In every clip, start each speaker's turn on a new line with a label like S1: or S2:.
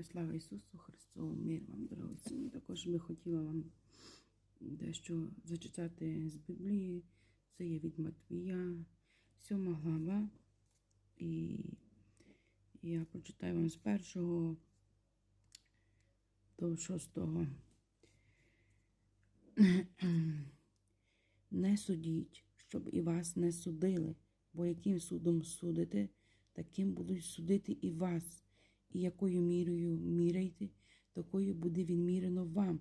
S1: Я слава Ісусу Христу, мир вам, дорогоцінні. Також би хотіла вам дещо зачитати з Біблії. Це є від Матвія, 7 глава. І я прочитаю вам з першого до шостого. Не судіть, щоб і вас не судили, бо яким судом судите, таким будуть судити і вас, і якою мірою міряйте, такою буде відмірено вам.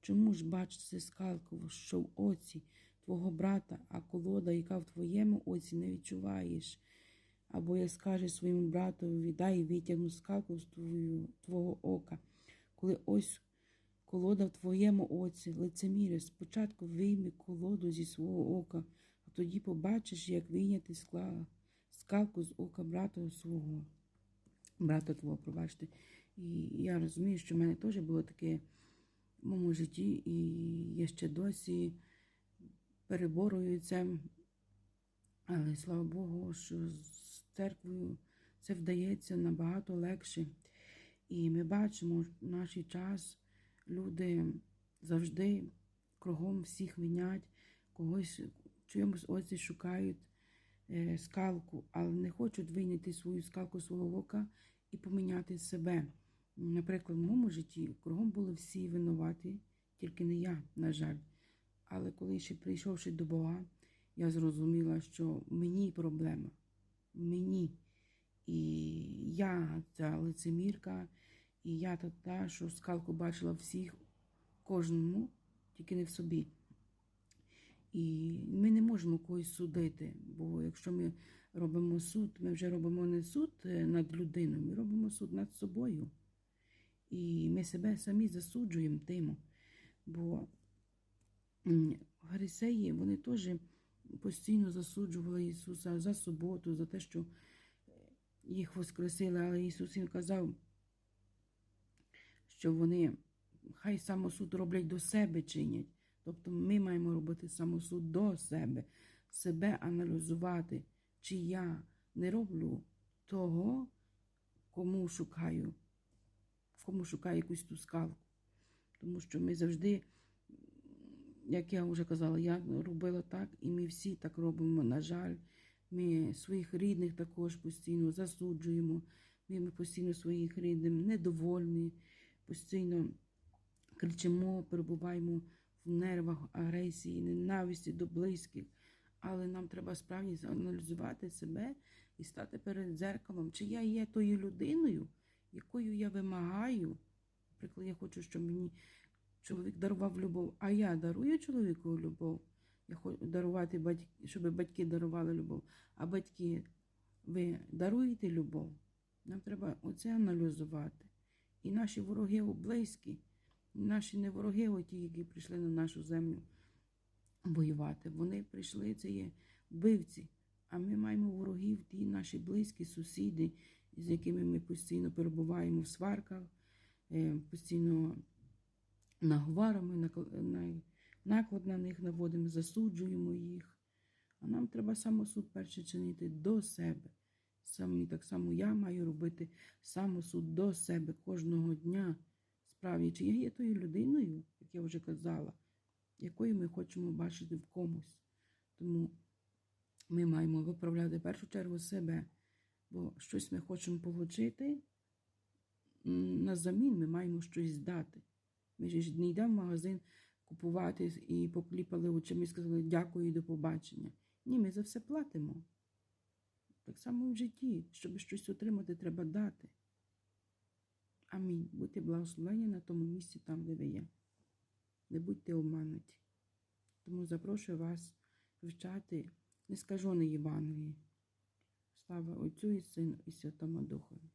S1: Чому ж бачите скалку, що в оці твого брата, а колода, яка в твоєму оці, не відчуваєш? Або як скажеш своєму братові, дай витягну скалку з твою, твого ока, коли ось колода в твоєму оці, лицеміре, спочатку вийми колоду зі свого ока, а тоді побачиш, як вийняти скалку з ока брата свого, брата твого, пробачте. І я розумію, що в мене теж було таке в моєму житті, і я ще досі переборую це. Але слава Богу, що з церквою це вдається набагато легше. І ми бачимо, в наш час люди завжди кругом всіх винять, когось в чомусь оці шукають е, скалку, але не хочуть вийняти свою скалку свого ока і поміняти себе. Наприклад, в моєму житті кругом були всі винуваті, тільки не я, на жаль. Але коли ще прийшовши до Бога, я зрозуміла, що мені проблема, мені. І я ця лицемірка, і я та та, що скалку бачила всіх, кожному, тільки не в собі. І ми не можемо когось судити, бо якщо ми робимо суд, ми вже робимо не суд е, над людиною, ми робимо суд над собою. І ми себе самі засуджуємо тим. Бо м, фарисеї, вони теж постійно засуджували Ісуса за суботу, за те, що їх воскресили, але Ісус їм казав, що вони хай самосуд роблять до себе чинять. Тобто ми маємо робити самосуд до себе, себе аналізувати, чи я не роблю того, кому шукаю, кому шукаю якусь ту скалку. Тому що ми завжди, як я вже казала, я робила так, і ми всі так робимо, на жаль. Ми своїх рідних також постійно засуджуємо. Ми постійно своїх рідних недовольні, постійно кричимо, перебуваємо в нервах, агресії, ненависті до близьких. Але нам треба справді аналізувати себе і стати перед дзеркалом, чи я є тою людиною, якою я вимагаю. Наприклад, я хочу, щоб мені чоловік дарував любов, а я дарую чоловіку любов. Я хочу дарувати батьки, щоб батьки дарували любов. А батьки, ви даруєте любов? Нам треба оце аналізувати. І наші вороги близькі, наші не вороги, ті, які прийшли на нашу землю воювати. Вони прийшли, це є вбивці. А ми маємо ворогів, ті наші близькі сусіди, з якими ми постійно перебуваємо в сварках, е, постійно наговорами, наклад на них наводимо, засуджуємо їх. А нам треба самосуд перше чинити до себе. Самі так само я маю робити самосуд до себе кожного дня. Справді, чи я є тою людиною, як я вже казала, якою ми хочемо бачити в комусь. Тому ми маємо виправляти в першу чергу себе, бо щось ми хочемо отримати, на замін ми маємо щось здати. Ми ж не йдемо в магазин купувати і покліпали очима і сказали дякую і до побачення. Ні, ми за все платимо. Так само в житті, щоб щось отримати, треба дати. Амінь. Будьте благословені на тому місці, там, де ви є. Не будьте обмануті. Тому запрошую вас вивчати нескажене Євангелії. Слава Отцю і Сину і Святому Духові.